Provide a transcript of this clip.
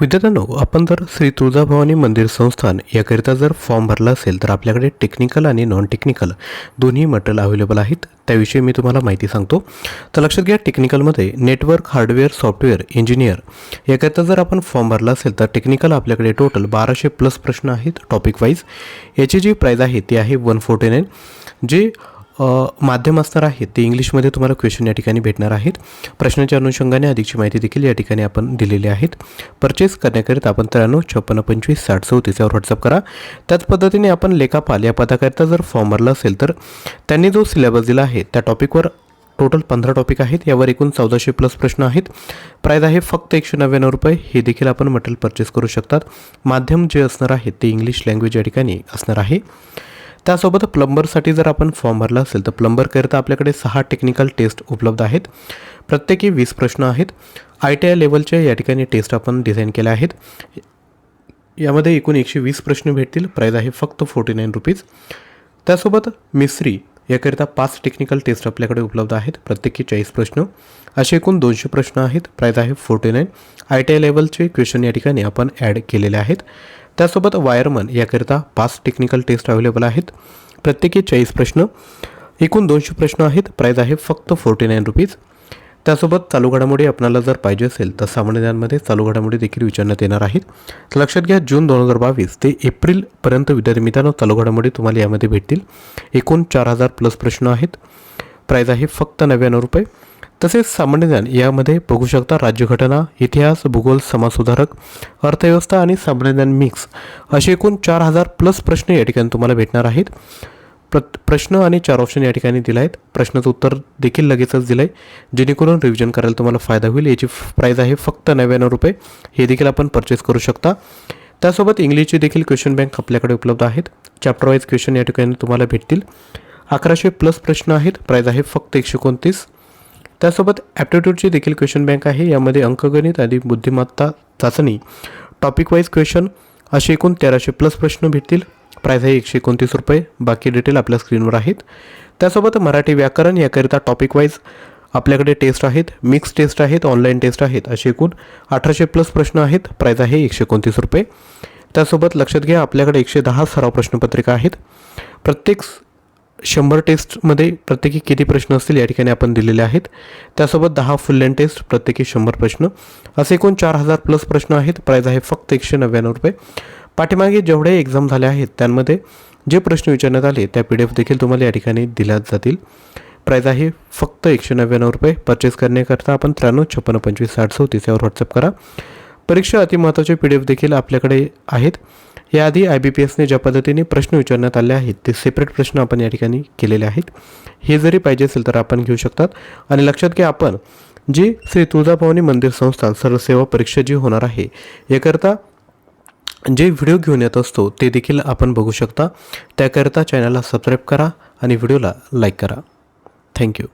विद्यार्थ्यांनो आपण जर श्री तुळजाभवानी मंदिर संस्थान याकरिता जर फॉर्म भरला असेल तर आपल्याकडे टेक्निकल आणि नॉन टेक्निकल दोन्ही मटेरियल अवेलेबल आहेत. त्याविषयी मी तुम्हाला माहिती सांगतो. तर लक्षात घ्या टेक्निकलमध्ये नेटवर्क हार्डवेअर सॉफ्टवेअर इंजिनियर याकरिता जर आपण फॉर्म भरला असेल तर टेक्निकल आपल्याकडे टोटल बाराशे प्लस प्रश्न आहेत टॉपिक वाईज याची जी प्राईज आहे ती आहे वन फोर्टी नाईन जे माध्यम असणार आहेत. ते इंग्लिशमध्ये तुम्हाला क्वेश्चन या ठिकाणी भेटणार आहेत. प्रश्नाच्या अनुषंगाने अधिकची माहिती देखील या ठिकाणी आपण दिलेली आहेत. परचेस करण्याकरिता आपण त्र्याण्णव छप्पन्न पंचवीस साठ चौतीस यावर व्हॉट्सअप करा. त्याच पद्धतीने आपण लेखापाल या पदाकरिता जर फॉर्म भरला असेल तर त्यांनी जो सिलेबस दिला आहे त्या टॉपिकवर टोटल पंधरा टॉपिक आहेत. यावर एकूण चौदाशे प्लस प्रश्न आहेत. प्राईज आहे फक्त एकशे नव्याण्णव रुपये. हे देखील आपण मटेरियल परचेस करू शकतात. माध्यम जे असणार आहे ते इंग्लिश लँग्वेज या ठिकाणी असणार आहे. त्यासोबत प्लंबरसाठी जर आपण फॉर्म भरला असेल तर प्लंबरकरिता आपल्याकडे सहा टेक्निकल टेस्ट उपलब्ध आहेत. प्रत्येकी वीस प्रश्न आहेत. आय टी आय लेवलच्या या ठिकाणी टेस्ट आपण डिझाईन केल्या आहेत. यामध्ये एकूण एकशे वीस प्रश्न भेटतील. प्राईज आहे फक्त फोर्टी नाईन रुपीज त्यासोबत मिस्त्री याकरिता पाच टेक्निकल टेस्ट आपल्याकडे उपलब्ध आहेत. प्रत्येकी चाळीस प्रश्न. असे एकूण दोनशे प्रश्न आहेत. प्राईज आहे forty nine I T I लेवलचे क्वेश्चन या ठिकाणी आपण ॲड केलेले आहेत. त्यासोबत वायरमन याकरिता पाच टेक्निकल टेस्ट अवेलेबल आहेत. प्रत्येकी चाळीस प्रश्न एकूण दोनशे प्रश्न आहेत. प्राईज आहे फक्त फोर्टी नाईन रुपीज त्यासोबत चालू घडामोडी आपल्याला जर पाहिजे असेल तर सामान्यांमध्ये चालू घडामोडी देखील विचारण्यात येणार आहेत. तर लक्षात घ्या जून दोन हजार बावीस ते एप्रिलपर्यंत विद्यार्थी मित्रांनो चालू घडामोडी तुम्हाला यामध्ये भेटतील. एकूण चार हजार प्लस प्रश्न आहेत. प्राईज आहे फक्त नव्याण्णव रुपये. तसेच सामान्य ज्ञान यामध्ये बघू शकता राज्यघटना इतिहास भूगोल समाजसुधारक अर्थव्यवस्था आणि सामान्य ज्ञान मिक्स असे एकूण चार हजार प्लस प्रश्न या ठिकाणी तुम्हाला भेटणार आहेत. प्र प्रश्न आणि चार ऑप्शन या ठिकाणी दिले आहेत. प्रश्नाचं उत्तर देखील लगेचच दिलं आहे जेणेकरून रिव्हिजन करायला तुम्हाला फायदा होईल. याची प्राईज आहे फक्त नव्याण्णव रुपये. हे देखील आपण परचेस करू शकता. त्यासोबत इंग्लिशची देखील क्वेश्चन बँक आपल्याकडे उपलब्ध आहेत. चॅप्टर वाईज क्वेश्चन या ठिकाणी तुम्हाला भेटतील. अकराशे प्लस प्रश्न आहेत. प्राईज आहे फक्त एकशे एकोणतीस. त्यासोबत ॲप्टिट्यूडची देखील क्वेश्चन बँक आहे. यामध्ये अंकगणित आणि बुद्धिमत्ता चाचणी. टॉपिक वाईज क्वेश्चन असे एकूण तेराशे प्लस प्रश्न भेटतील. प्राईज आहे एकशे एकोणतीस रुपये. बाकी डिटेल आपल्या स्क्रीनवर आहेत. त्यासोबत मराठी व्याकरण याकरिता टॉपिक वाईज आपल्याकडे टेस्ट आहेत. मिक्स टेस्ट आहेत. ऑनलाईन टेस्ट आहेत. असे एकूण अठराशे प्लस प्रश्न आहेत. प्राईज आहे एकशे एकोणतीस रुपये. त्यासोबत लक्षात घ्या आपल्याकडे एकशे दहा सराव प्रश्नपत्रिका आहेत. प्रत्येक शंभर टेस्टमध्ये प्रत्येकी किती प्रश्न असतील या ठिकाणी आपण दिलेले आहेत. त्यासोबत दहा फुल लेन टेस्ट प्रत्येकी शंभर प्रश्न. असे एकूण चार हजार प्लस प्रश्न आहेत. प्राईज आहे फक्त एकशे नव्याण्णव रुपये. पाठीमागे जेवढे एक्झाम झाले आहेत त्यांमध्ये जे प्रश्न विचारण्यात आले त्या पी डी एफ देखील तुम्हाला या ठिकाणी दिल्या जातील. प्राईज आहे फक्त एकशे नव्याण्णव रुपये. परचेस करण्याकरता आपण त्र्याण्णव छप्पन्न पंचवीस साठ सौतीस यावर व्हॉट्सअप करा. परीक्षा अतिमहत्वाचे पी डी एफ देखील आपल्याकडे आहेत. याआधी आय बी पी एसने ज्या पद्धतीने प्रश्न विचारण्यात आले आहेत ते सेपरेट प्रश्न आपण या ठिकाणी केलेले आहेत. हे जरी पाहिजे असेल तर आपण घेऊ शकतात. आणि लक्षात घ्या आपण जी श्री तुळजाभवानी मंदिर संस्थान सर्वसेवा परीक्षा जी होणार आहे याकरता जे व्हिडिओ घेऊन येत असतो ते देखील आपण बघू शकता. त्याकरता चॅनलला सबस्क्राईब करा आणि व्हिडिओला लाईक करा. थँक्यू.